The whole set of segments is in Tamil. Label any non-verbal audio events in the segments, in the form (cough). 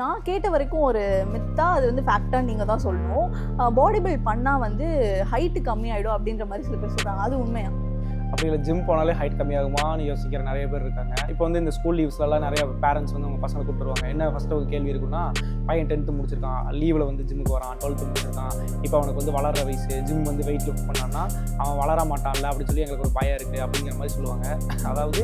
நான் கேட்ட வரைக்கும் ஒரு மித்தா அது வந்து ஃபேக்டாக நீங்கள் தான் சொல்லணும். பாடி பில்ட் பண்ணால் வந்து ஹைட்டு கம்மியாயிடும் அப்படின்ற மாதிரி சில பேர் சொல்கிறாங்க அது உண்மையா? அப்படி இல்லை ஜிம் போனாலே ஹைட் கம்மியாகுமான்னு யோசிக்கிற நிறைய பேர் இருக்காங்க. இப்போ வந்து இந்த ஸ்கூல் லீவ்ஸ்லலாம் நிறைய பேரண்ட்ஸ் வந்து அவங்க பசங்களை கூப்பிட்டுருவாங்க. என்ன ஃபஸ்ட்டு ஒரு கேள்வி இருக்குன்னா பையன் டென்த்து முடிச்சிருக்கான் லீவில் வந்து ஜிம்முக்கு வரான் டுவெல்த்து முடிச்சிருக்கான் இப்போ அவனுக்கு வந்து வளர்ற வயசு ஜிம் வந்து வெயிட் லிஃப்ட் பண்ணான்னா அவன் வளர மாட்டான்ல அப்படின்னு சொல்லி எங்களுக்கு ஒரு பயம் இருக்குது அப்படிங்கிற மாதிரி சொல்லுவாங்க. அதாவது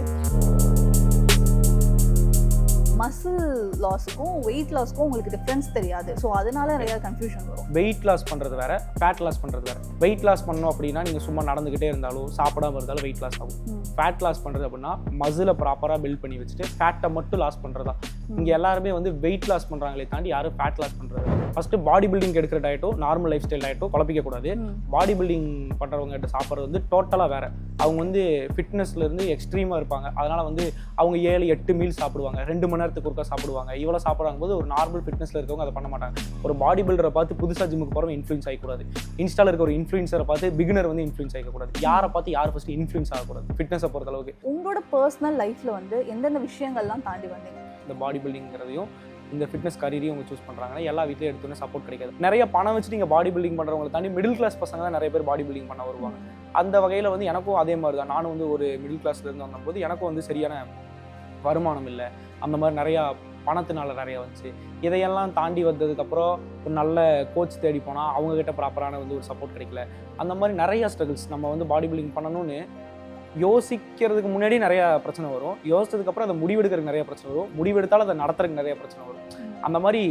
மசில் லாஸுக்கும் வெயிட் லாஸ்க்கும் உங்களுக்கு டிஃப்ரென்ஸ் தெரியாது. ஸோ அதனால நிறைய கன்ஃபியூஷன் வரும். வெயிட் லாஸ் பண்ணுறது வேற ஃபேட் லாஸ் பண்ணுறது வேற. வெயிட் லாஸ் பண்ணோம் அப்படின்னா நீங்கள் சும்மா நடந்துக்கிட்டே இருந்தாலும் சாப்பிடாம இருந்தாலும் வெயிட் லாஸ் ஆகும். ஃபேட் லாஸ் பண்ணுறது அப்படின்னா மசிலை ப்ராப்பராக பில்ட் பண்ணி வச்சுட்டு ஃபேட்டை மட்டும் லாஸ் பண்ணுறதா இங்கே எல்லாருமே வந்து வெயிட் லாஸ் பண்ணுறாங்களே தாண்டி யாரும் ஃபேட் லாஸ் பண்ணுறது ஃபஸ்ட்டு பாடி பில்டிங் எடுக்கிற டயட்டோ நார்மல் லைஃப் ஸ்டைல் டயட்டோ குழப்பிக்க கூடாது ம். பாடி பில்டிங் பண்ணுறவங்க கிட்ட சாப்பிட்றது வந்து டோட்டலாக வேற. அவங்க வந்து ஃபிட்னஸ்ல இருந்து எக்ஸ்ட்ரீமாக இருப்பாங்க. அதனால வந்து அவங்க ஏழு எட்டு மீல் சாப்பிடுவாங்க. ரெண்டு மணி நேரத்துக்கு ஒருக்கா சாப்பிடுவாங்க. இவ்வளோ சாப்பிடுறாங்க போது ஒரு நார்மல் ஃபிட்னஸ்ல இருக்கவங்க அதை பண்ண மாட்டாங்க. ஒரு பாடி பில்டரை பார்த்து புதுசாக ஜிம்முக்கு போகிறவங்க இன்ஃப்ளூயன்ஸ் ஆகக்கூடாது இன்ஸ்டால இருக்க ஒரு இன்ஃப்ளூயன்சரை பார்த்து பிகினர் வந்து இன்ஃப்ளூயன்ஸ் ஆகக்கூடாது யாரை பார்த்து யார் ஃபஸ்ட்டு இன்ஃப்ளூயன்ஸ் ஆகக்கூடாது? ஃபிட்னஸை பொறுத்த அளவுக்கு உங்களோட பர்சனல் லைஃப்ல வந்து எந்தெந்த விஷயங்கள்லாம் தாண்டி வந்தீங்க? இந்த பாடி பில்டிங்கிறதையும் இந்த ஃபிட்னஸ் கரியரையும் அவங்க சூஸ் பண்ணுறாங்கன்னா எல்லா வீட்லையும் எடுத்தோன்னே சப்போர்ட் கிடைக்காது. நிறைய பணம் வச்சு நீங்கள் பாடி பில்டிங் பண்ணுறவங்களை தாண்டி மிடில் கிளாஸ் பசங்க தான் நிறைய பேர் பாடி பில்டிங் பண்ண வருவாங்க. அந்த வகையில் வந்து எனக்கும் அதே மாதிரி தான் நானும் வந்து ஒரு மிடில் கிளாஸ்லேருந்து வந்தபோது எனக்கும் வந்து சரியான வருமானம் இல்லை. அந்த மாதிரி நிறையா பணத்தினால நிறைய வந்துச்சு. இதையெல்லாம் தாண்டி வந்ததுக்கப்புறம் ஒரு நல்ல கோச் தேடி போனால் அவங்கக்கிட்ட ப்ராப்பரான வந்து ஒரு சப்போர்ட் கிடைக்கல. அந்த மாதிரி நிறைய ஸ்ட்ரகிள்ஸ் நம்ம வந்து பாடி பில்டிங் பண்ணணும்னு யோசிக்கிறதுக்கு முன்னாடி நிறைய பிரச்சனை வரும் யோசிச்சதுக்கப்புறம் அதை முடிவெடுக்கிறதுக்கு நிறைய பிரச்சனை வரும் முடிவெடுத்தாலும் அதை நடத்துறதுக்கு நிறைய பிரச்சனை வரும் அந்த மாதிரி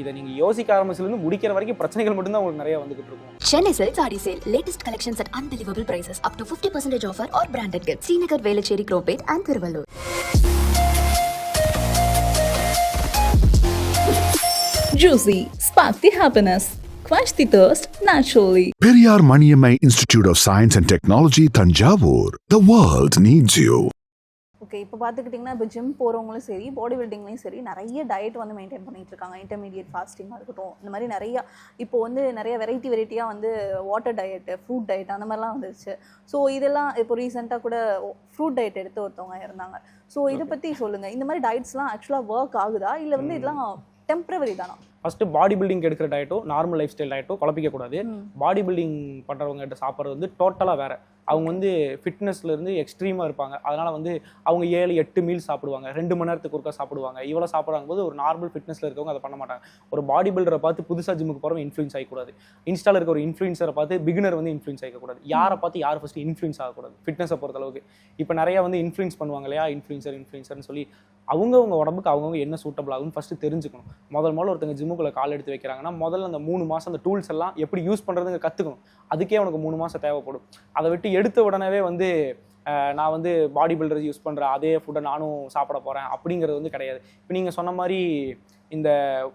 இதை நீங்கள் யோசிக்க ஆரம்பிச்சிலேருந்து முடிக்கிற வரைக்கும் பிரச்சனைகள் மட்டும்தான் உங்களுக்கு நிறைய வந்துகிட்டு இருக்கும் Chennai Silk Saree Sale. Latest collections at unbelievable prices. Up to 50% offer or branded gifts. Srinagar, Velachery, Cropate and Thiruvallur. Juicy, spark the happiness, quench the thirst naturally. Periyar Maniammai Institute of Science and Technology, Tanjavur. The world needs you. Okay இப்போ பார்த்துக்கிட்டிங்கன்னா இப்போ ஜிம் போகிறவங்களும் சரி பாடி பில்டிங்லேயும் சரி நிறைய டயட் வந்து மெயின்டைன் பண்ணிட்டு இருக்காங்க இன்டர்மீடியட் ஃபாஸ்டிங்காக இருக்கட்டும் இந்த மாதிரி நிறைய இப்போ வந்து நிறைய வெரைட்டி வெரைட்டியாக வந்து வாட்டர் டயட் ஃப்ரூட் டயட் அந்த மாதிரிலாம் வந்துருச்சு. ஸோ இதெல்லாம் இப்போ ரீசெண்டாக கூட ஃப்ரூட் டயட் எடுத்து ஒருத்தவங்க இருந்தாங்க. ஸோ இதை பற்றி சொல்லுங்கள் இந்த மாதிரி டயட்ஸ்லாம் ஆக்சுவலாக ஒர்க் ஆகுதா? இல்லை வந்து இதெல்லாம் டெம்பரவரி தானா? ஃபஸ்ட்டு பாடி பில்டிங் எடுக்கிற டயட்டோ நார்மல் லைஃப் ஸ்டைல் டயட்டோ குழப்பிக்க கூடாது ம். பாடி பில்டிங் பண்ணுறவங்க கிட்ட சாப்பிட்றது வந்து டோட்டலாக வேற அவங்க வந்து ஃபிட்னஸ்லேருந்து எக்ஸ்ட்ரீமாக இருப்பாங்க. அதனால் வந்து அவங்க ஏழு எட்டு மீல் சாப்பிடுவாங்க. ரெண்டு மணி நேரத்துக்கு ஒருக்கா சாப்பிடுவாங்க. இவ்வளோ சாப்பிட்றாங்க போது ஒரு நார்மல் ஃபிட்னஸில் இருக்கவங்க அதை பண்ண மாட்டாங்க. ஒரு பாடி பில்டரை பார்த்து புதுசாக ஜிம்முக்கு போகிறவங்க இன்ஃப்ளூயன்ஸ் ஆகக்கூடாது இன்ஸ்டாவில் இருக்க ஒரு இன்ஃப்ளூயன்சரை பார்த்து பிகினர் வந்து இன்ஃப்ளூயன்ஸ் ஆகக்கூடாது யாரை பார்த்து யார் ஃபஸ்ட்டு இன்ஃப்ளூயன்ஸ் ஆகக்கூடாது? ஃபிட்னஸை பொறுத்த அளவுக்கு இப்போ நிறையா வந்து இன்ஃப்ளூயன்ஸ் பண்ணுவாங்க இல்லையா? இன்ஃப்ளூயன்சர் இன்ஃப்ளூயன்சர்னு சொல்லி அவங்கவுங்க உடம்புக்கு அவங்கவுங்க என்ன சூட்டபிள் ஆகும்னு ஃபஸ்ட்டு தெரிஞ்சுக்கணும். முதல் முதல்ல ஒருத்தங்க ஜிம்முக்குள்ள கால் எடுத்து வைக்கிறாங்கன்னா முதல்ல அந்த மூணு மாதம் அந்த டூல்ஸ் எல்லாம் எப்படி யூஸ் பண்ணுறதுங்க கற்றுக்கணும் அதுக்கே உனக்கு மூணு மாதம் தேவைப்படும். அதை விட்டு எடுத்த உடனே வந்து நான் வந்து பாடி பில்டர் யூஸ் பண்ணுற அதே ஃபுட்டை நானும் சாப்பிட போகிறேன் அப்படிங்கிறது வந்து கிடையாது. இப்போ நீங்கள் சொன்ன மாதிரி இந்த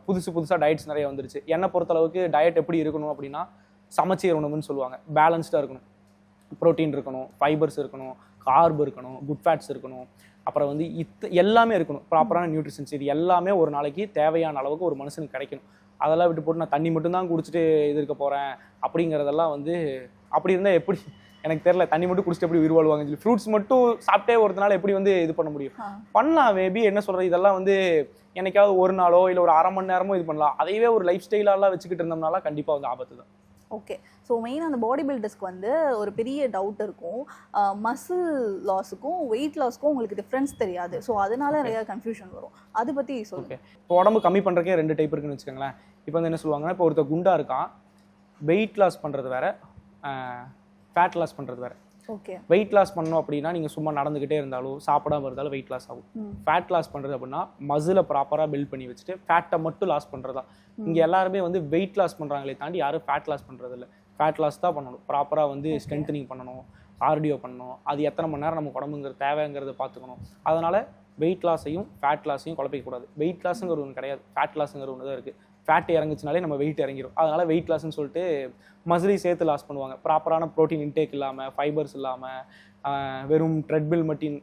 புதுசு புதுசாக டயட்ஸ் நிறைய வந்துருச்சு. என்னை பொறுத்தளவுக்கு டயட் எப்படி இருக்கணும் அப்படின்னா சமச்சீர் உணவுன்னு சொல்லுவாங்க. பேலன்ஸ்டாக இருக்கணும். ப்ரோட்டீன் இருக்கணும் ஃபைபர்ஸ் இருக்கணும் கார்ப் இருக்கணும் குட் ஃபேட்ஸ் இருக்கணும். அப்புறம் வந்து இத் எல்லாமே இருக்கணும். ப்ராப்பரான நியூட்ரிஷன்ஸ் இது எல்லாமே ஒரு நாளைக்கு தேவையான அளவுக்கு ஒரு மனுஷனுக்கு கிடைக்கணும். அதெல்லாம் விட்டு போட்டு நான் தண்ணி மட்டும்தான் குடிச்சிட்டு இது இருக்க போகிறேன் அப்படிங்கிறதெல்லாம் வந்து அப்படி இருந்தால் எப்படி எனக்கு தெரியல தண்ணி மட்டும் குடிச்சிட்டு எப்படி உயிர் வாழ்வாங்கன்னு சொல்லி. ஃப்ரூட்ஸ் மட்டும் சாப்பிட்டே ஒருத்தனால எப்படி வந்து இது பண்ண முடியும். பண்ணலாம் மேபி என்ன சொல்கிறது இதெல்லாம் வந்து என்னைக்காவது ஒரு நாளோ இல்லை ஒரு அரை மணி நேரமோ இது பண்ணலாம். அதையவே ஒரு லைஃப் ஸ்டைலாலாம் வச்சுக்கிட்டு இருந்தோம்னால கண்டிப்பாக வந்து ஆபத்து தான். ஓகே ஸோ மெயின் அந்த பாடி பில்டர்ஸ்க்கு வந்து ஒரு பெரிய டவுட் இருக்கும். மசில் லாஸுக்கும் வெயிட் லாஸ்க்கும் உங்களுக்கு டிஃப்ரென்ஸ் தெரியாது. ஸோ அதனால நிறைய கன்ஃபியூஷன் வரும். அதை பற்றி சொல்லுங்க ஓகே இப்போ உடம்பு கம்மி பண்ணுறக்கே ரெண்டு டைப் இருக்குன்னு வச்சுக்கோங்களேன். இப்போ வந்து என்ன சொல்லுவாங்கன்னா இப்போ ஒருத்தர் குண்டா இருக்கான். வெயிட் லாஸ் பண்ணுறது வேற. ஃபேட் லாஸ் பண்ணுறது வேற. ஓகே வெயிட் லாஸ் பண்ணோம் அப்படின்னா நீங்கள் சும்மா நடந்துக்கிட்டே இருந்தாலும் சாப்பிடாம இருந்தாலும் வெயிட் லாஸ் ஆகும். ஃபேட் லாஸ் பண்ணுறது அப்படின்னா மசிலை ப்ராப்பராக பில்ட் பண்ணி வச்சுட்டு ஃபேட்டை மட்டும் லாஸ் பண்ணுறதா இங்கே எல்லாருமே வந்து வெயிட் லாஸ் பண்ணுறாங்களே தாண்டி யாரும் ஃபேட் லாஸ் பண்ணுறது இல்லை. ஃபேட் லாஸ் தான் பண்ணணும். ப்ராப்பராக வந்து ஸ்ட்ரென்தனிங் பண்ணணும். கார்டியோ பண்ணணும். அது எத்தனை மணி நேரம் நமக்கு உடம்புங்கிறது தேவைங்கிறத பார்த்துக்கணும். அதனால் வெயிட் லாஸையும் ஃபேட் லாஸையும் குழப்பிக்கக்கூடாது. வெயிட் லாஸுங்கிற ஒன்று கிடையாது. ஃபேட் லாஸுங்கிற ஒன்று தான் இருக்குது ஃபேட் இறங்குச்சுனாலே நம்ம வெயிட் இறங்கிடும் அதனால் வெயிட் லாஸ்ன்னு சொல்லிட்டு மசிலையும் சேர்த்து லாஸ் பண்ணுவாங்க. ப்ராப்பரான ப்ரோட்டீன் இன்டேக் இல்லாமல் ஃபைபர்ஸ் இல்லாமல் வெறும் ட்ரெட்பில் மட்டும்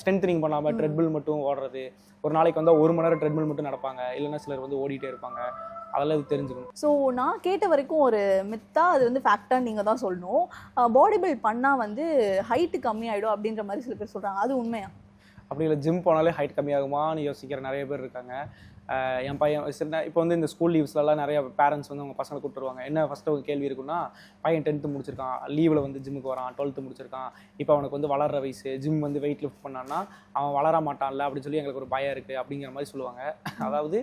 ஸ்ட்ரென்தனிங் பண்ணாமல் ட்ரெட்பில் மட்டும் ஓடுறது. ஒரு நாளைக்கு வந்தால் ஒரு மணி நேரம் ட்ரெட்மில் மட்டும் நடப்பாங்க. இல்லைன்னா சிலர் வந்து ஓடிட்டே இருப்பாங்க. அதெல்லாம் இது தெரிஞ்சுக்கணும். ஸோ நான் கேட்ட வரைக்கும் ஒரு மித்தா அது வந்து ஃபேக்டாக நீங்கள் தான் சொல்லணும். பாடி பில்ட் பண்ணால் வந்து ஹைட்டு கம்மியாயிடும் அப்படின்ற மாதிரி சில பேர் சொல்கிறாங்க அது உண்மையா? அப்படி இல்லை ஜிம் போனாலே ஹைட் கம்மியாகுமான்னு யோசிக்கிற நிறைய பேர் இருக்காங்க. என் பையன் சின்ன இப்போ வந்து இந்த ஸ்கூல் லீவ்ஸ்லலாம் நிறைய பேரண்ட்ஸ் வந்து அவங்க பசங்களை கூப்பிட்டுருவாங்க என்ன ஃபஸ்ட்டு ஒரு கேள்வி இருக்குன்னா பையன் டென்த்து முடிச்சிருக்கான் லீவில் வந்து ஜிம்முக்கு வரான் டுவெல்த்து முடிச்சிருக்கான் இப்போ அவனுக்கு வந்து வளர்ற வயசு ஜிம் வந்து வெயிட் லிஃப்ட் பண்ணான்னா அவன் வளர மாட்டான்ல அப்படின்னு சொல்லி எங்களுக்கு ஒரு பயம் இருக்குது அப்படிங்கிற மாதிரி சொல்லுவாங்க. (laughs) அதாவது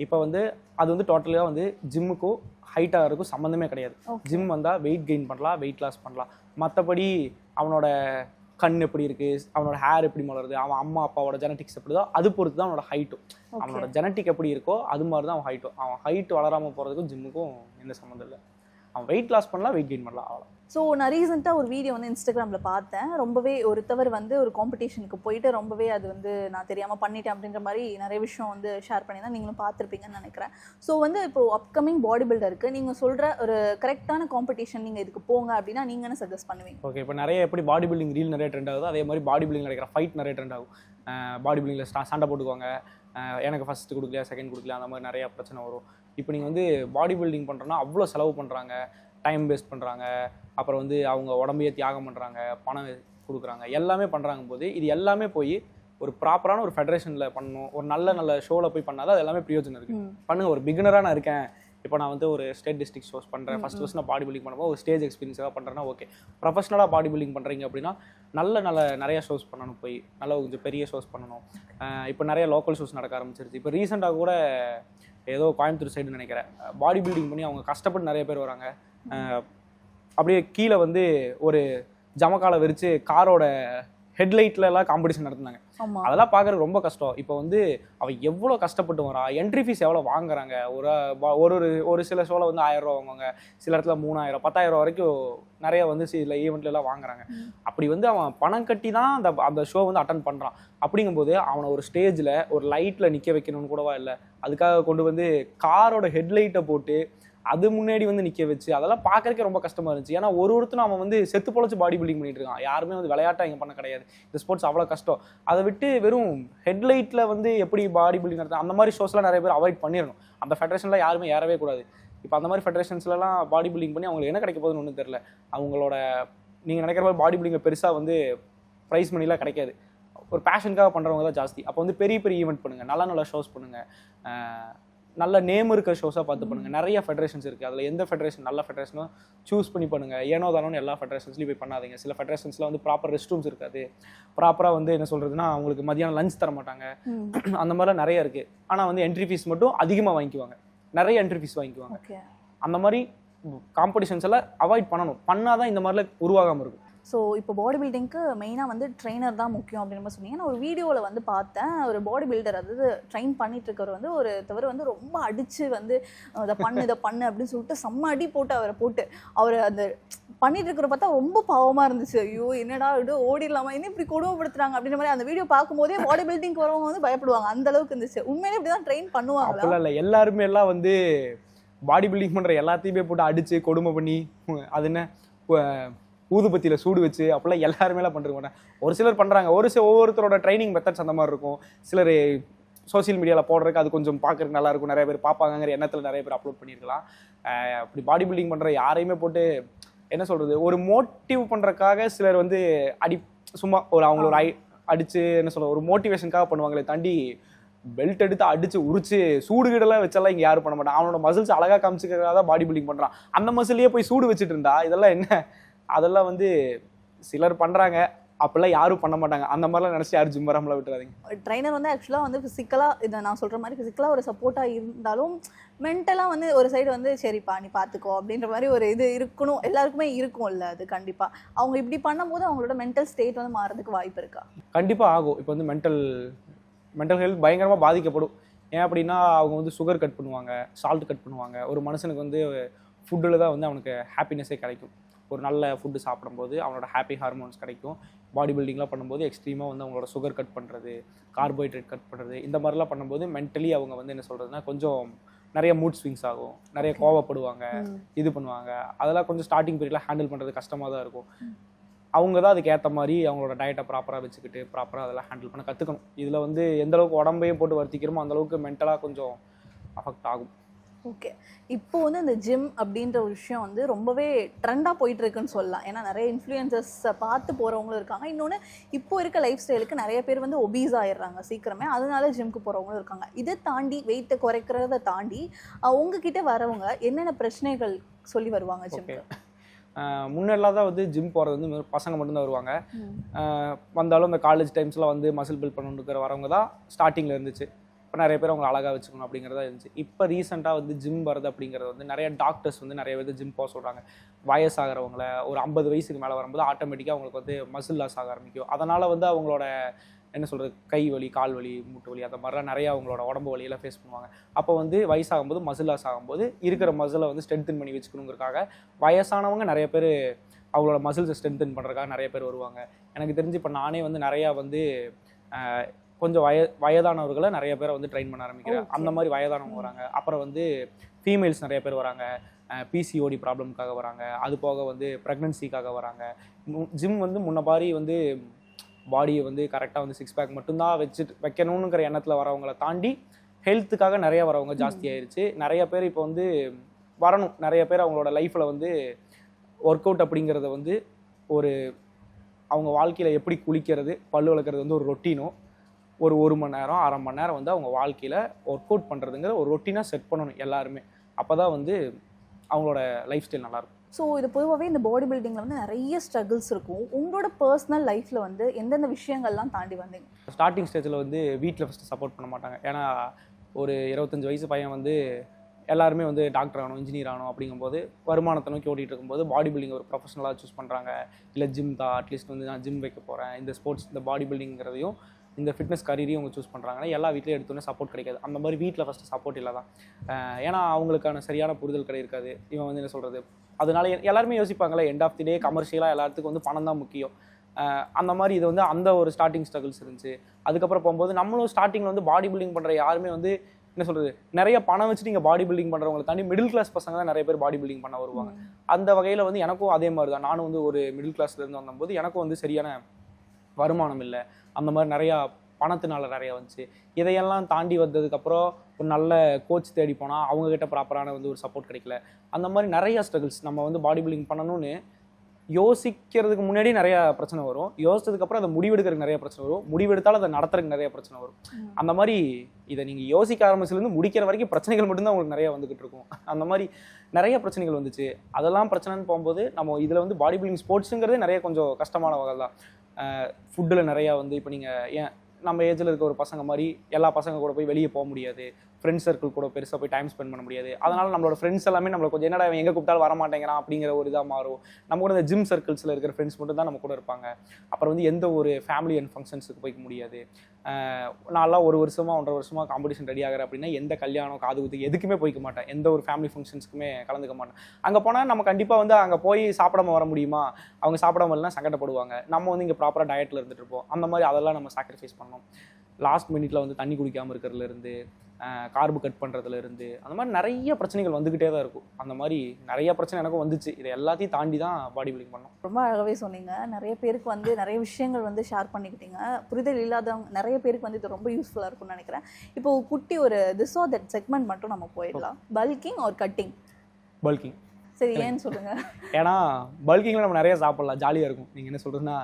இப்போ வந்து அது வந்து டோட்டலாக வந்து ஜிம்முக்கும் ஹைட்டாக இருக்கும் சம்மந்தமே கிடையாது. ஜிம் வந்தால் வெயிட் கெயின் பண்ணலாம் வெயிட் லாஸ் பண்ணலாம். மற்றபடி அவனோட கண் எப்படி இருக்கு அவனோட ஹேர் எப்படி மலருது அவன் அம்மா அப்பாவோட ஜெனட்டிக்ஸ் எப்படிதோ அது பொறுத்து தான் அவனோட ஹைட்டும் அவனோட ஜெனட்டிக் எப்படி இருக்கோ அது மாதிரி தான் அவன் ஹைட்டும் அவன் ஹைட் வளராமல் போகிறதுக்கும் ஜிம்முக்கும் எந்த சம்மந்தம் இல்லை. அவன் வெயிட் லாஸ் பண்ணலாம் வெயிட் கெயின் பண்ணலாம் அவ்வளோ ஸோ நான் ரீசெண்டாக ஒரு வீடியோ வந்து இன்ஸ்டாகிராமில் பார்த்தேன். ரொம்பவே ஒருத்தவர் வந்து ஒரு காம்படிஷனுக்கு போயிட்டு ரொம்பவே அது வந்து நான் தெரியாமல் பண்ணிட்டேன் அப்படின்ற மாதிரி நிறைய விஷயம் வந்து ஷேர் பண்ணியிருந்தேன். நீங்களும் பார்த்துருப்பீங்கன்னு நினைக்கிறேன். ஸோ வந்து இப்போ அப்கமிங் பாடி பில்டருக்கு நீங்கள் சொல்கிற ஒரு கரெக்டான காம்படிஷன் நீங்கள் இதுக்கு போங்க அப்படின்னா நீங்கள் என்ன சஜஸ்ட் பண்ணுவீங்க? ஓகே இப்போ நிறைய எப்படி பாடி பில்டிங் ரீல் நிறைய ட்ரெண்ட் ஆகுதோ அதே மாதிரி பாடி பில்டிங் நடக்கிற ஃபைட் நிறைய ட்ரெண்ட் ஆகும். பாடி பில்டிங்கில் ஸ்டா சண்டை போட்டுக்குவாங்க. எனக்கு ஃபஸ்ட்டு கொடுக்கலையா செகண்ட் கொடுக்கலையா அந்த மாதிரி நிறையா பிரச்சனை வரும். இப்போ நீங்கள் வந்து பாடி பில்டிங் பண்ணுறோன்னா அவ்வளோ செலவு பண்ணுறாங்க டைம் வேஸ்ட் பண்ணுறாங்க அப்புறம் வந்து அவங்க உடம்பையே தியாகம் பண்ணுறாங்க பணம் கொடுக்குறாங்க. எல்லாமே பண்ணுறாங்க போது இது எல்லாமே போய் ஒரு ப்ராப்பரான ஒரு ஃபெடரேஷனில் பண்ணணும். ஒரு நல்ல நல்ல ஷோவில் போய் பண்ணாதான் அது எல்லாமே பிரயோஜனம் இருக்குது பண்ணுங்க ஒரு பிகினராக நான் இருக்கேன். இப்போ நான் வந்து ஒரு ஸ்டேட் டிஸ்ட்ரிக்ட் ஷோஸ் பண்ணுறேன் ஃபஸ்ட் ஃபஸ்ட் நான் பாடி பில்டிங் பண்ணும்போது ஒரு ஸ்டேஜ் எக்ஸ்பீரியன்ஸாக பண்ணுறேன்னா ஓகே ப்ரொஃபஷனலாக பாடி பில்டிங் பண்ணுறீங்க அப்படின்னா நல்ல நல்ல நிறைய ஷோஸ் பண்ணணும் போய். நல்ல கொஞ்சம் பெரிய ஷோஸ் பண்ணணும். இப்போ நிறைய லோக்கல் ஷோஸ் நடக்க ஆரம்பிச்சிருச்சு. இப்போ ரீசெண்டாக கூட ஏதோ கோயம்புத்தூர் சைடு நினைக்கிறேன். பாடி பில்டிங் பண்ணி அவங்க கஷ்டப்பட்டு நிறைய பேர் வராங்க. அப்படியே கீழே வந்து ஒரு ஜமக்காலை விரித்து காரோட ஹெட்லைட்ல எல்லாம் காம்படிஷன் நடத்துனாங்க அதெல்லாம் பார்க்கறது ரொம்ப கஷ்டம். இப்போ வந்து அவன் எவ்வளோ கஷ்டப்பட்டு வரா என்ட்ரி ஃபீஸ் எவ்வளோ வாங்குறாங்க? ஒரு ஒரு ஒரு ஒரு சில ஷோவில் வந்து ஆயிரம் ரூபா வாங்குவாங்க. சில இடத்துல மூணாயிரம் பத்தாயிரம் ரூபா வரைக்கும் நிறைய வந்து சில ஈவெண்ட்ல எல்லாம் வாங்குறாங்க. அப்படி வந்து அவன் பணம் கட்டி தான் அந்த அந்த ஷோ வந்து அட்டன் பண்ணுறான் அப்படிங்கும்போது அவனை ஒரு ஸ்டேஜில் ஒரு லைட்டில் நிற்க வைக்கணும்னு கூடவா இல்லை? அதுக்காக கொண்டு வந்து காரோட ஹெட்லைட்டை போட்டு அது முன்னாடி வந்து நிற்க வச்சு அதெல்லாம் பார்க்கறக்கே ரொம்ப கஷ்டமாக இருந்துச்சு. ஏன்னா ஒரு ஒருத்தரும் அவன் வந்து செத்து பொழைச்சி பாடி பில்டிங் பண்ணிட்டு இருக்கான். யாருமே வந்து விளையாட்டா இங்கே பண்ண கிடையாது. இந்த ஸ்போர்ட்ஸ் அவ்வளோ கஷ்டம். அதை விட்டு வெறும் ஹெட்லைட்டில் வந்து எப்படி பாடி பில்டிங் நடத்த அந்த மாதிரி ஷோஸ்லாம் நிறைய பேர் அவாய்ட் பண்ணிடணும். அந்த ஃபெடரேஷனில் யாருமே ஏறவே கூடாது. இப்போ அந்த மாதிரி ஃபெடரேஷன்ஸ்லாம் பாடி பில்டிங் பண்ணி அவங்களுக்கு என்ன கிடைக்க போகுதுன்னு ஒன்றும் தெரியல. அவங்களோட நீங்கள் நினைக்கிற மாதிரி பாடி பில்டிங்கை பெருசாக வந்து ப்ரைஸ் மணிலாம் கிடைக்காது. ஒரு பேஷனுக்காக பண்ணுறவங்க தான் ஜாஸ்தி. அப்போ வந்து பெரிய பெரிய ஈவெண்ட் பண்ணுங்கள் நல்ல நல்ல ஷோஸ் பண்ணுங்கள் நல்ல நேம் இருக்கிற ஷோஸாக பார்த்து பண்ணுங்கள் நிறைய ஃபெடரேஷன்ஸ் இருக்குது அதில் எந்த ஃபெடரேஷன் நல்ல ஃபெடரேஷனோ சூஸ் பண்ணி பண்ணுங்கள் ஏனோ தானோன்னு எல்லா ஃபெடரேஷன்ஸ்லையும் போய் பண்ணாதீங்க. சில ஃபெடரேஷன்ஸில் வந்து ப்ராப்பர் ரெஸ்ட் ரூம்ஸ் இருக்காது. ப்ராப்பராக வந்து என்ன சொல்கிறதுனா அவங்களுக்கு மதியானம் லஞ்ச் தர மாட்டாங்க. அந்த மாதிரிலாம் நிறைய இருக்குது ஆனால் வந்து என்ட்ரி ஃபீஸ் மட்டும் அதிகமாக வாங்கிக்குவாங்க. நிறைய என்ட்ரி ஃபீஸ் வாங்கிக்குவாங்க. அந்த மாதிரி காம்படிஷன்ஸ் எல்லாம் அவாய்ட் பண்ணணும். பண்ணாதான் இந்த மாதிரிலாம் உருவாகாமல் இருக்கும். ஸோ இப்போ பாடி பில்டிங்க்கு மெயினாக வந்து ட்ரெயினர் தான் முக்கியம் அப்படின்னு மாதிரி சொன்னீங்க. நான் ஒரு வீடியோவில் வந்து பார்த்தேன். ஒரு பாடி பில்டர் அதாவது ட்ரெயின் பண்ணிட்டு இருக்கவர் வந்து ஒரு தவிர வந்து ரொம்ப அடித்து வந்து இதை பண்ணு இதை பண்ணு அப்படின்னு சொல்லிட்டு செம்ம அடி போட்டு அவரை போட்டு அவர் அந்த பண்ணிட்டு இருக்கிற பார்த்தா ரொம்ப பாவமாக இருந்துச்சு. ஐயோ என்னடா இது? ஓடிடலாமா? என்ன இப்படி கொடுமைப்படுத்துறாங்க? அப்படின்ற மாதிரி அந்த வீடியோ பார்க்கும்போதே பாடி பில்டிங் வரவங்க வந்து பயப்படுவாங்க. அந்த அளவுக்கு இருந்துச்சு. உண்மையிலே இப்படி தான் ட்ரெயின் பண்ணுவாங்க இல்லை. எல்லாருமே எல்லாம் வந்து பாடி பில்டிங் பண்ணுற எல்லாத்தையுமே போட்டு அடித்து கொடுமை பண்ணி அது என்ன ஊதுபத்தியில் சூடு வச்சு அப்படிலாம் எல்லாருமேலாம் பண்ணிருக்க மாட்டாங்க. ஒரு சிலர் பண்ணுறாங்க ஒரு சில ஒவ்வொருத்தரோட ட்ரைனிங் மெத்தட்ஸ் அந்த மாதிரி இருக்கும். சிலர் சோஷியல் மீடியாவில் போடுறதுக்கு அது கொஞ்சம் பார்க்கறதுக்கு நல்லா இருக்கும். நிறைய பேர் பார்ப்பாங்கங்கிற எண்ணத்தில் நிறைய பேர் அப்லோட் பண்ணியிருக்கலாம். அப்படி பாடி பில்டிங் பண்ணுற யாரையுமே போட்டு என்ன சொல்கிறது ஒரு மோட்டிவ் பண்ணுறதுக்காக சிலர் வந்து அடி சும்மா ஒரு அவங்கள ஒரு ஐ அடித்து என்ன சொல்ல ஒரு மோட்டிவேஷனுக்காக பண்ணுவாங்களே தாண்டி பெல்ட் எடுத்து அடிச்சு உரிச்சு சூடு கீடெல்லாம் வச்செல்லாம் இங்க யாரும் பண்ண மாட்டான் அவனோட மசில்ஸ் அழகா காமிச்சிக்கிறதா தான் பாடி பில்டிங் பண்றான். அந்த மசிலையே போய் சூடு வச்சுட்டு இருந்தா இதெல்லாம் என்ன? அதெல்லாம் வந்து சிலர் பண்றாங்க. அப்பெல்லாம் யாரும் பண்ண மாட்டாங்க. அந்த மாதிரிலாம் நினைச்சு யாரும் ஜிம் வராமலாம் விட்டுறாதீங்க. ட்ரைனர் வந்து ஆக்சுவலாக வந்து ஃபிசிக்கலாக இதை நான் சொல்கிற மாதிரி ஃபிசிக்கலாக ஒரு சப்போர்ட்டாக இருந்தாலும் மென்டலாக வந்து ஒரு சைடு வந்து சரிப்பா நீ பார்த்துக்கோ அப்படின்ற மாதிரி ஒரு இது இருக்கணும். எல்லாருக்குமே இருக்கும்ல அது கண்டிப்பாக அவங்க இப்படி பண்ணும்போது அவங்களோட மென்டல் ஸ்டேட் வந்து மாறதுக்கு வாய்ப்பு இருக்கா? கண்டிப்பா ஆகும். இப்போ வந்து மென்டல் மென்டல் ஹெல்த் பயங்கரமா பாதிக்கப்படும். ஏன் அப்படின்னா அவங்க வந்து சுகர் கட் பண்ணுவாங்க சால்ட் கட் பண்ணுவாங்க. ஒரு மனுஷனுக்கு வந்து ஃபுட்டில் தான் வந்து அவனுக்கு ஹாப்பினஸே கிடைக்கும். ஒரு நல்ல ஃபுட்டு சாப்பிடும்போது அவனோட ஹாப்பி ஹார்மோன்ஸ் கிடைக்கும். பாடி பில்டிங்லாம் பண்ணும்போது எக்ஸ்ட்ரீமாக வந்து அவங்களோட சுகர் கட் பண்ணுறது கார்போஹைட்ரேட் கட் பண்ணுறது இந்த மாதிரிலாம் பண்ணும்போது மென்டலி அவங்க வந்து என்ன சொல்கிறதுனா கொஞ்சம் நிறைய மூட் ஸ்விங்ஸ் ஆகும். நிறைய கோவப்படுவாங்க இது பண்ணுவாங்க. அதெல்லாம் கொஞ்சம் ஸ்டார்டிங் பீரியடில் ஹேண்டில் பண்ணுறது கஷ்டமாக தான் இருக்கும். அவங்க தான் அதுக்கு ஏற்ற மாதிரி அவங்களோட டயட்டை ப்ராப்பராக வச்சுக்கிட்டு ப்ராப்பராக அதெல்லாம் ஹேண்டில் பண்ண கற்றுக்கணும் இதில் வந்து எந்த அளவுக்கு உடம்பையும் போட்டு வருத்திக்கிறோமோ அந்த அளவுக்கு மென்டலாக கொஞ்சம் அஃபெக்ட் ஆகும். ஓகே. இப்போ வந்து இந்த ஜிம் அப்படின்ற ஒரு விஷயம் வந்து ரொம்பவே ட்ரெண்டாக போயிட்டு இருக்குன்னு சொல்லலாம். ஏன்னா நிறைய இன்ஃப்ளூயன்சஸை பார்த்து போகிறவங்களும் இருக்காங்க. இன்னொன்று இப்போ இருக்க லைஃப் ஸ்டைலுக்கு நிறைய பேர் வந்து ஒபீஸ் ஆயிடுறாங்க சீக்கிரமே. அதனால ஜிம்க்கு போகிறவங்களும் இருக்காங்க. இதை தாண்டி வெயிட்டை குறைக்கிறத தாண்டி உங்ககிட்ட வரவங்க என்னென்ன பிரச்சனைகள் சொல்லி வருவாங்க ஜிம்க்கு முன்னெல்லாம் தான் வந்து ஜிம் போகிறது வந்து பசங்க மட்டும்தான் வருவாங்க. வந்தாலும் இந்த காலேஜ் டைம்ஸில் வந்து மசில் பில்ட் பண்ணிருக்கிற வரவங்க தான் ஸ்டார்டிங்கில் இருந்துச்சு. இப்போ நிறைய பேர் அவங்களை அழகாக வச்சுக்கணும் அப்படிங்கிறதா இருந்துச்சு. இப்போ ரீசெண்டாக வந்து ஜிம் வருது அப்படிங்கிறது வந்து நிறைய டாக்டர்ஸ் வந்து நிறைய பேர் ஜிம் போக சொல்கிறாங்க வயசாகிறவங்கள ஒரு ஐம்பது வயசுக்கு மேலே வரும்போது ஆட்டோமேட்டிக்காக அவங்களுக்கு வந்து மசில் லாஸ் ஆக ஆரம்பிக்கும். அதனால் வந்து அவங்களோட என்ன சொல்கிறது கை வலி கால் வலி மூட்டு வலி அந்த மாதிரிலாம் நிறைய அவங்களோட உடம்பு வலியெல்லாம் ஃபேஸ் பண்ணுவாங்க. அப்போ வந்து வயசாகும்போது மசில் லாஸ் ஆகும்போது இருக்கிற மசிலை வந்து ஸ்ட்ரென்தன் பண்ணி வச்சுக்கணுங்கிறதுக்காக வயசானவங்க நிறைய பேர் அவங்களோட மசில்ஸை ஸ்ட்ரென்தன் பண்ணுறதுக்காக நிறைய பேர் வருவாங்க. எனக்கு தெரிஞ்சு இப்போ நானே வந்து நிறையா வந்து கொஞ்சம் வய வயதானவர்களை நிறைய பேரை வந்து ட்ரெயின் பண்ண ஆரம்பிக்கிறேன் Okay. அந்த மாதிரி வயதானவங்க வராங்க. அப்புறம் வந்து ஃபீமேல்ஸ் நிறைய பேர் வராங்க. பிசிஓடி ப்ராப்ளம்காக வராங்க. அது போக வந்து ப்ரெக்னன்சிக்காக வராங்க. ஜிம் வந்து முன்ன மாதிரி வந்து பாடியை வந்து கரெக்டாக வந்து சிக்ஸ் பேக் மட்டும்தான் வச்சுட்டு வைக்கணுங்கிற எண்ணத்தில் வரவங்களை தாண்டி ஹெல்த்துக்காக நிறைய வரவங்க ஜாஸ்தி ஆயிருச்சு. நிறைய பேர் இப்போ வந்து வரணும். நிறைய பேர் அவங்களோட லைஃப்பில் வந்து ஒர்க் அவுட் அப்படிங்கிறத வந்து ஒரு அவங்க வாழ்க்கையில் எப்படி குளிக்கிறது பல்லு வளர்க்குறது வந்து ஒரு ரொட்டீனும் ஒரு ஒரு மணி நேரம் அரை மணி நேரம் வந்து அவங்க வாழ்க்கையில் ஒர்க் அவுட் பண்ணுறதுங்கிற ஒரு ரொட்டீனாக செட் பண்ணணும் எல்லாருமே. அப்போ தான் வந்து அவங்களோட லைஃப் ஸ்டைல் நல்லாயிருக்கும் ஸோ இது பொதுவாகவே இந்த பாடி பில்டிங்கில் வந்து நிறைய ஸ்ட்ரகிள்ஸ் இருக்கும். உங்களோட பர்சனல் லைஃப்பில் வந்து எந்தெந்த விஷயங்கள்லாம் தாண்டி வந்தீங்க? ஸ்டார்டிங் ஸ்டேஜில் வந்து வீட்டில் ஃபஸ்ட்டு சப்போர்ட் பண்ண மாட்டாங்க. ஏன்னா ஒரு இருபத்தஞ்சு வயசு பையன் வந்து எல்லாருமே வந்து டாக்டர் ஆகணும் இன்ஜினியர் ஆகணும் அப்படிங்கும்போது வருமானத்தை நோக்கி ஓடிட்டு இருக்கும்போது பாடி பில்டிங் ஒரு ப்ரொஃபஷனலாக சூஸ் பண்ணுறாங்க இல்லை ஜிம் தான் அட்லீஸ்ட் வந்து நான் ஜிம் வைக்க போகிறேன் இந்த ஸ்போர்ட்ஸ் இந்த பாடி பில்டிங்கிறதையும் இந்த ஃபிட்னஸ் கரியரையும் அவங்க சூஸ் பண்ணுறாங்கன்னா எல்லா வீட்லேயும் எடுத்தோன்னே சப்போர்ட் கிடைக்காது. அந்த மாதிரி வீட்டில் ஃபஸ்ட்டு சப்போர்ட் இல்லை தான் ஏன்னா அவங்களுக்கான சரியான புரிதல் கிடை இருக்காது இவன் வந்து என்ன சொல்கிறது அதனால எல்லாருமே யோசிப்பாங்களே எண்ட் ஆஃப் தி டே கமர்ஷியலாக எல்லாத்துக்கும் வந்து பணம் தான் முக்கியம். அந்த மாதிரி இது வந்து அந்த ஒரு ஸ்டார்டிங் ஸ்ட்ரகிள்ஸ் இருந்துச்சு. அதுக்கப்புறம் போகும்போது நம்மளும் ஸ்டார்டிங்கில் வந்து பாடி பில்டிங் பண்ணுற யாருமே வந்து என்ன சொல்கிறது நிறைய பணம் வச்சு நீங்கள் பாடி பில்டிங் பண்ணுறவங்களை தாண்டி மிடில் கிளாஸ் பசங்க தான் நிறைய பேர் பாடி பில்டிங் பண்ண வருவாங்க. அந்த வகையில் வந்து எனக்கும் அதே மாதிரி தான் நானும் வந்து ஒரு மிடில் கிளாஸ்லேருந்து வந்தபோது எனக்கும் வந்து சரியான வருமானம் இல்லை. அந்த மாதிரி நிறையா பணத்தினால நிறையா வந்துச்சு. இதையெல்லாம் தாண்டி வந்ததுக்கப்புறம் ஒரு நல்ல கோச் தேடி போனால் அவங்கக்கிட்ட ப்ராப்பரான வந்து ஒரு சப்போர்ட் கிடைக்கல. அந்த மாதிரி நிறையா ஸ்ட்ரகிள்ஸ் நம்ம வந்து பாடி பில்டிங் பண்ணணும்னு யோசிக்கிறதுக்கு முன்னாடி நிறைய பிரச்சனை வரும். யோசிச்சதுக்கப்புறம் அதை முடிவெடுக்கிறதுக்கு நிறைய பிரச்சனை வரும். முடிவெடுத்தாலும் அதை நடத்துறதுக்கு நிறைய பிரச்சனை வரும். அந்த மாதிரி இதை நீங்கள் யோசிக்க ஆரம்பிச்சிலேருந்து முடிக்கிற வரைக்கும் பிரச்சனைகள் மட்டும்தான் உங்களுக்கு நிறைய வந்துகிட்டு இருக்கும். அந்த மாதிரி நிறைய பிரச்சனைகள் வந்துச்சு. அதெல்லாம் பிரச்சனைன்னு போகும்போது நம்ம இதில் வந்து பாடி பில்டிங் ஸ்போர்ட்ஸுங்கிறதே நிறைய கொஞ்சம் கஷ்டமான வகை தான். ஃபுட்டில் நிறையா வந்து இப்போ நீங்கள் ஏன் நம்ம ஏஜில் இருக்க ஒரு பசங்க மாதிரி எல்லா பசங்க கூட போய் வெளியே போக முடியாது. ஃப்ரெண்ட்ஸ் சர்க்கிள் கூட பெருசாக போய் டைம் ஸ்பெண்ட் பண்ண முடியாது. அதனால் நம்மளோட ஃப்ரெண்ட்ஸ் எல்லாமே நம்மளுக்கு கொஞ்சம் என்னடா எங்கே கூப்பிட்டாலும் வர மாட்டேங்கிறான்? அப்படிங்கிற ஒரு இதாக மாறும். நம்ம கூட இந்த ஜிம் சர்க்கிள்ஸில் இருக்கிற ஃப்ரெண்ட்ஸ் மட்டும் தான் நம்ம கூட இருப்பாங்க. அப்புறம் வந்து எந்த ஒரு ஃபேமிலி அண்ட் ஃபங்க்ஷன்ஸுக்கு போய்க்க முடியாது. நான்லாம் ஒரு வருஷமாக ஒன்றரை வருஷமாக காம்படிஷன் ரெடி ஆகிற அப்படின்னா எந்த கல்யாணம் காது குத்துக்கு எதுக்குமே போய்க்க மாட்டேன். எந்த ஒரு ஃபேமிலி ஃபங்க்ஷன்ஸ்க்குமே கலந்துக்க மாட்டேன். அங்கே போனால் நம்ம கண்டிப்பாக வந்து அங்கே போய் சாப்பிடாம வர முடியுமா? அவங்க சாப்பிடாம இல்லைனா சங்கடப்படுவாங்க. நம்ம வந்து இங்கே ப்ராப்பராக டயட்டில் இருந்துட்டு இருப்போம். அந்த மாதிரி அதெல்லாம் நம்ம சாக்ரிஃபைஸ் பண்ணோம் லாஸ்ட் மினிட்ல வந்து தண்ணி குடிக்காமல் இருக்கிறதுல இருந்து கார்பு கட் பண்ணுறதுல இருந்து அந்த மாதிரி நிறைய பிரச்சனைகள் வந்துக்கிட்டே தான் இருக்கும். அந்த மாதிரி நிறைய பிரச்சனை எனக்கும் வந்துச்சு. இதை எல்லாத்தையும் தாண்டி தான் பாடி பில்டிங் பண்ணோம். ரொம்ப அழகாவே சொன்னீங்க. நிறைய பேருக்கு வந்து நிறைய விஷயங்கள் வந்து ஷேர் பண்ணிக்கிட்டீங்க. புரிதல் இல்லாதவங்க நிறைய பேருக்கு வந்து இது ரொம்ப யூஸ்ஃபுல்லாக இருக்கும்னு நினைக்கிறேன். இப்போ குட்டி ஒரு திஸ் ஆர் தட் செக்மெண்ட் மட்டும் நம்ம போயிடலாம். பல்கிங் ஒரு கட்டிங் பல்கிங் சரி ஏன்னு சொல்லுங்க. ஏன்னா பல்கிங்கில் நம்ம நிறைய சாப்பிடலாம். ஜாலியாக இருக்கும். நீங்கள் என்ன சொல்கிறதுன்னா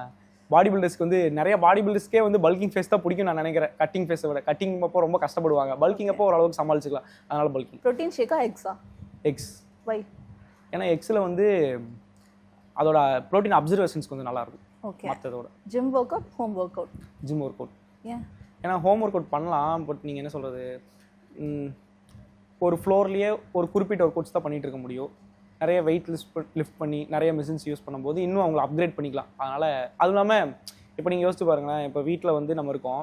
பாடி பில்டர்ஸ்க்கு வந்து நிறைய பாடி பில்டர்ஸ்க்கே வந்து பல்கிங் ஃபேஸ் தான் பிடிக்கும் நான் நினைக்கிறேன். கட்டிங் ஃபேஸை விட. கட்டிங் அப்போ ரொம்ப கஷ்டப்படுவாங்க. பல்கிங் அப்போ ஓரளவுக்கு சமாளிச்சுக்கலாம். அதனால பல்கிங் ப்ரோட்டீன் ஷேக்கா எக்ஸா எக்ஸ் வை ஏன்னா எக்ஸில் வந்து அதோட ப்ரோட்டீன் அப்சர்வேஷன்ஸ் கொஞ்சம் நல்லா இருக்கும் okay மற்றதோட gym workout home workout gym workout ஏன் ஏன்னா ஹோம் ஒர்க் அவுட் பண்ணலாம் பட் நீங்கள் என்ன சொல்கிறது ஒரு ஃப்ளோர்லேயே ஒரு குறிப்பிட்ட ஒர்க் அவுட்ஸ் தான் பண்ணிட்டு இருக்க முடியும். நிறைய வெயிட் லிஃப்ட் லிஃப்ட் பண்ணி நிறைய மிஷின்ஸ் யூஸ் பண்ணும்போது இன்னும் அவங்கள அப்கிரேட் பண்ணிக்கலாம். அதனால் அதுவும் இல்லாமல் இப்போ நீங்கள் யோசிச்சு பாருங்களேன் இப்போ வீட்டில் வந்து நம்ம இருக்கோம்.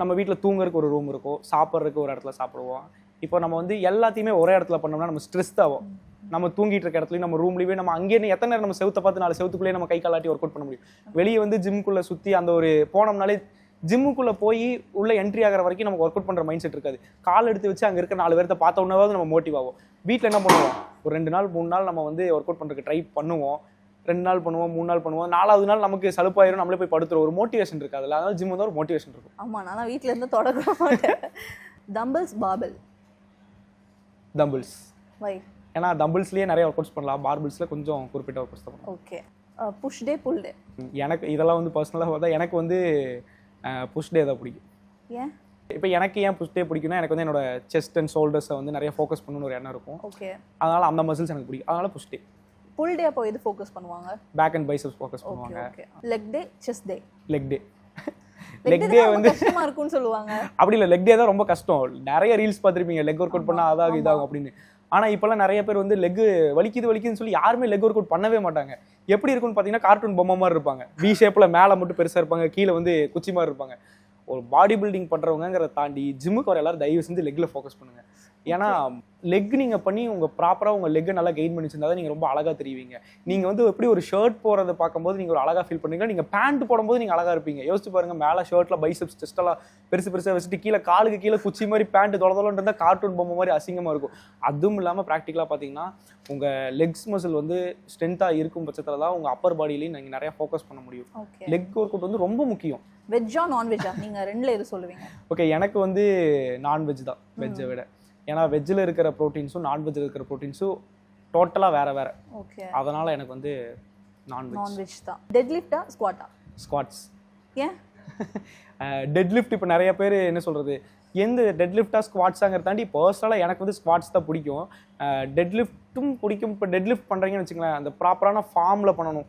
நம்ம வீட்டில் தூங்குறதுக்கு ஒரு ரூம் இருக்கும். சாப்பிட்றதுக்கு ஒரு இடத்துல சாப்பிடுவோம். இப்போ நம்ம வந்து எல்லாத்தையுமே ஒரே இடத்துல பண்ணோம்னா நம்ம ஸ்ட்ரெஸ் ஆகும் நம்ம தூங்கிட்டு இருக்க இடத்துலையும் நம்ம ரூம்லேயே நம்ம அங்கேயே எத்தனை நேரம் நம்ம செவத்தை பார்த்து நாலு செவத்துக்குள்ளேயே நம்ம கை காலாட்டி ஒர்க் அவுட் பண்ண முடியும். வெளியே வந்து ஜிம்குள்ளே சுற்றி அந்த ஒரு போனோம்னாலே ஜிம்முக்குள்ளே போய் உள்ள என்ட்ரி ஆகிற வரைக்கும் நமக்கு ஒர்க் அவுட் பண்ணுற மைண்ட் செட் இருக்காது. கால் எடுத்து வச்சு அங்கே இருக்க நாலு பேர்த்த பார்த்த உடனேவாவது நம்ம மோட்டிவ் ஆகும் வீட்டில் என்ன பண்ணுவோம்? ஒரு ரெண்டு நாள் மூணு நாள் நம்ம வந்து ஒர்க் அவுட் பண்ணுறதுக்கு ட்ரை பண்ணுவோம். ரெண்டு நாள் பண்ணுவோம் மூணு நாள் பண்ணுவோம். நாலாவது நாள் நமக்கு சலுப்பாயிரும் நம்மளே போய் படுத்துரும் ஒரு மோட்டிவேஷன் இருக்காது. அதனால ஜிம் வந்து ஒரு மோட்டிவேஷன் இருக்கும். ஆமா நான் வீட்ல இருந்து மாட்டேன். தம்பிள்ஸ் பாபல் தம்பிள்ஸ் வை ஏன்னா தம்பிள்ஸ்லேயே நிறைய ஒர்க் அவுட்ஸ் பண்ணலாம். பார்பிள்ஸில் கொஞ்சம் குறிப்பிட்ட ஒர்க் அவுட்ஸ் தான் பண்ணலாம் okay push day pull day எனக்கு இதெல்லாம் வந்து பர்சனலாக பார்த்தா எனக்கு வந்து புஷ் டே தான் பிடிக்கும். ஏன்? இப்போ எனக்கு ஏன் புஷ் டே பிடிக்கும்னா எனக்கு வந்து என்னோட செஸ்ட் அண்ட் ஷோல்டர்ஸை வந்து நிறைய ஃபோக்கஸ் பண்ணணும்னு ஒரு எண்ணம் இருக்கும். ஓகே அதனால் அந்த மசில்ஸ் எனக்கு பிடிக்கும். அதனால் புஷ் டே புல் டே அப்போ எது ஃபோக்கஸ் பண்ணுவாங்க? பேக் அண்ட் பைசப்ஸ் ஃபோக்கஸ் பண்ணுவாங்க. Okay leg day chest day leg day leg day வந்து கஷ்டமா இருக்கும்னு சொல்லுவாங்க. (laughs) அப்படி இல்லை லெக் டே தான் ரொம்ப கஷ்டம். நிறைய ரீல்ஸ் பார்த்துருப்பீங்க. லெக் ஒர்க் அவுட் பண்ணால் அதாகும் இதாகும் அப்படின்னு. ஆனால் இப்போல்லாம் நிறைய பேர் வந்து லெக் வலிக்குது வலிக்குதுன்னு சொல்லி யாருமே லெக் ஒர்க் அவுட் பண்ணவே மாட்டாங்க. எப்படி இருக்கும்னு பார்த்தீங்கன்னா கார்ட்டூன் பொம்மை மாதிரி இருப்பாங்க. வி ஷேப்பில் மேலே மட்டும் பெருசாக இருப்பாங்க கீழே வந்து குச்சி மாதிரி இருப்பாங்க. ஒரு பாடி பில்டிங் பண்ணுறவங்கிறத தாண்டி ஜிம்முக்கு வர எல்லாரும் தயவு செஞ்சு லெக்கில் ஃபோக்கஸ் பண்ணுங்க. ஏன்னா லெக் நீங்கள் பண்ணி உங்கள் ப்ராப்பராக உங்கள் லெக்கை நல்லா கெயின் பண்ணி வச்சிருந்தா நீங்கள் ரொம்ப அழகாக தெரிவிங்க. நீங்கள் வந்து எப்படி ஒரு ஷர்ட் போகிறத பார்க்கும்போது நீங்கள் ஒரு அழகாக ஃபீல் பண்ணுறீங்க நீங்கள் பேண்ட் போடும்போது நீங்கள் அழகாக இருப்பீங்க. யோசிச்சு பாருங்க மேலே ஷர்ட்டில் பைசப்ஸ் செஸ்டெல்லாம் பெருசு பெருசாக வச்சுட்டு கீழே காலுக்கு கீழே குச்சி மாதிரி பேண்ட் தொலை தொலைன்னு இருந்தால் கார்ட்டூன் பொம்மை மாதிரி அசிங்கமாக இருக்கும். அதுவும் இல்லாமல் ப்ராக்டிக்கலாக பார்த்தீங்கன்னா உங்கள் லெக்ஸ் மசில் வந்து ஸ்ட்ரென்த்தாக இருக்கும் பட்சத்தில் தான் உங்கள் அப்பர் பாடியிலையும் நீங்கள் நிறையா ஃபோக்கஸ் பண்ண முடியும். லெக் ஒர்க் அவுட் வந்து ரொம்ப முக்கியம். வெஜ்ஜா நான்வெஜ்ஜா நீங்க ரெண்டுல எது சொல்லுவீங்க? ஓகே எனக்கு வந்து நான்வெஜ் தான். வெஜ்ஜை விட. ஏன்னா வெஜ்ஜில் இருக்கிற ப்ரோட்டீன்ஸும் நான்வெஜ்ஜில் இருக்கிற ப்ரோட்டீன்ஸும் டோட்டலாக வேற வேற. ஓகே. அதனால் எனக்கு வந்து நான்வெஜ் நான்வெஜ் தான். டெட் லிஃப்டா ஸ்குவாட்டா ஸ்குவாட்ஸ் ஏன்? டெட் லிஃப்ட் இப்போ நிறைய பேர் என்ன சொல்கிறது எந்த டெட் லிஃப்டாக ஸ்குவாட்ஸாங்கிறத தாண்டி பர்சனலாக எனக்கு வந்து ஸ்குவாட்ஸ் தான் பிடிக்கும். டெட் லிஃப்ட்டும் பிடிக்கும். இப்போ டெட் லிஃப்ட் பண்ணுறீங்கன்னு வச்சுங்களேன் அந்த ப்ராப்பரான ஃபார்மில் பண்ணணும்.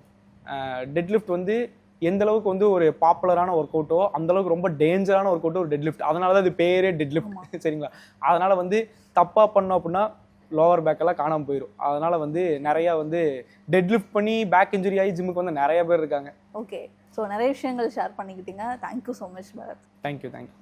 டெட் லிஃப்ட் வந்து எந்த அளவுக்கு வந்து ஒரு பாப்புலரான ஒர்க் அவுட்டோ அந்த அளவுக்கு ரொம்ப டேஞ்சரான ஒர்க் அவுட்டோ ஒரு டெட் லிஃப்ட் அதனால தான் அது பேரே டெட் லிஃப்ட் (laughs) சரிங்களா? அதனால வந்து தப்பாக பண்ணோம் அப்படின்னா லோவர் பேக்கெல்லாம் காணாமல் போயிடும் அதனால வந்து நிறையா வந்து டெட் லிஃப்ட் பண்ணி பேக் இன்ஜுரி ஆகி ஜிம்முக்கு வந்து நிறைய பேர் இருக்காங்க. ஓகே ஸோ நிறைய விஷயங்கள் ஷேர் பண்ணிக்கிட்டீங்க. Thank you so much Bharath thank you thank you